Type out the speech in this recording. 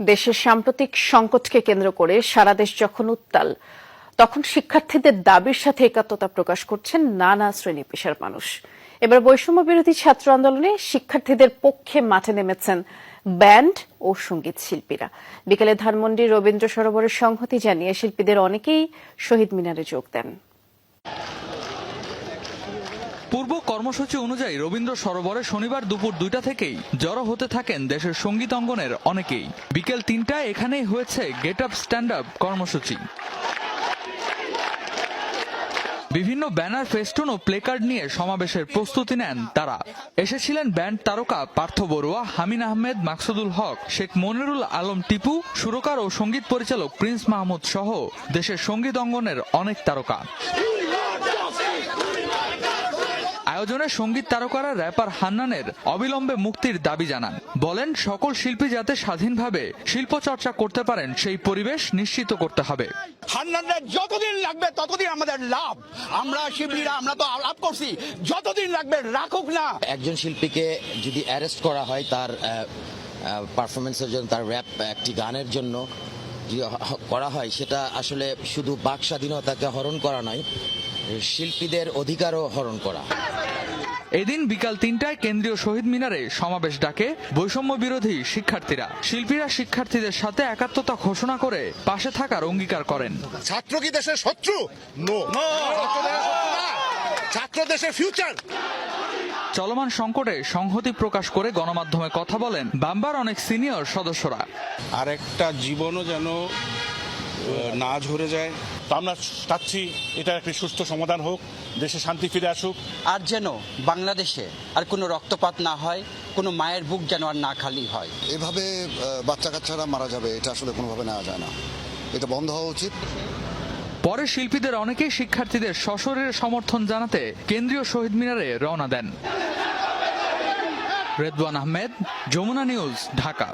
দেশের সাম্প্রতিক সংকটকে কেন্দ্র করে সারা দেশ যখন উত্তাল, তখন শিক্ষার্থীদের দাবির সাথে একাত্মতা প্রকাশ করছেন নানা শ্রেণি পেশার মানুষ। এবার বৈষম্য বিরোধী ছাত্র আন্দোলনে শিক্ষার্থীদের পক্ষে মাঠে নেমেছেন ব্যান্ড ও সংগীত শিল্পীরা। বিকেলে ধানমন্ডি রবীন্দ্র সরোবরের সংহতি জানিয়ে শিল্পীদের অনেকেই শহীদ মিনারে যোগ দেন। পূর্ব কর্মসূচি অনুযায়ী রবীন্দ্র সরোবরে শনিবার দুপুর দুইটা থেকেই জড়ো হতে থাকেন দেশের সংগীত অঙ্গনের অনেকেই। বিকেল তিনটায় এখানেই হয়েছে গেট আপ স্ট্যান্ড আপ কর্মসূচি। বিভিন্ন ব্যানার, ফেস্টুন ও প্লেকার্ড নিয়ে সমাবেশের প্রস্তুতি নেন তারা। এসেছিলেন ব্যান্ড তারকা পার্থ বড়ুয়া, হামিন আহমেদ, মাকসুদুল হক, শেখ মনিরুল আলম টিপু, সুরকার ও সংগীত পরিচালক প্রিন্স মাহমুদ সহ দেশের সংগীত অঙ্গনের অনেক তারকা। আয়োজনে সংগীত তারকারা র্যাপার হান্নানের অবিলম্বে মুক্তির দাবি জানান। বলেন সকল শিল্পী যাতে স্বাধীনভাবে শিল্প চর্চা করতে পারেন সেই পরিবেশ নিশ্চিত করতে হবে। হান্নানের যতদিন লাগবে ততদিন আমাদের লাভ। আমরা শিল্পীরা আমরা তো লাভ করছি। যতদিন লাগবে রাখুক না। একজন শিল্পীকে যদি অ্যারেস্ট করা হয় তার পারফরমেন্সের জন্য তার র্যাপ একটি গানের জন্য করা হয় সেটা আসলে শুধু বাক স্বাধীনতাকে হরণ করা নয় শিল্পীদের অধিকারও হরণ করা। এদিন বিকাল তিনটায় কেন্দ্রীয় শহীদ মিনারে সমাবেশ ডাকে বৈষম্য বিরোধী শিক্ষার্থীরা। শিল্পীরা শিক্ষার্থীদের সাথে একাত্মতা ঘোষণা করে পাশে থাকার অঙ্গীকার করেন। ছাত্র কি দেশের শত্রু? ছাত্র দেশের ফিউচার চলমান সংকটে সংহতি প্রকাশ করে গণমাধ্যমে কথা বলেন বাম্বার অনেক সিনিয়র সদস্যরা। আর একটা জীবনও যেন না ঝরে যায়। তো আমরা চাচ্ছি এটা একটি সুস্থ সমাধান হোক দেশে শান্তি ফিরে আসুক। আর যেন বাংলাদেশে আর কোনো রক্তপাত না হয় কোনো মায়ের বুক যেন আর না খালি হয়। এভাবে বাচ্চা কাচ্চারা মারা যাবে এটা আসলে কোনোভাবে নেওয়া যায় না। এটা বন্ধ হওয়া উচিত। পরে শিল্পীদের অনেকেই শিক্ষার্থীদের সশরীরে সমর্থন জানাতে কেন্দ্রীয় শহীদ মিনারে রওনা দেন। রেদওয়ান আহমেদ, যমুনা নিউজ, ঢাকা।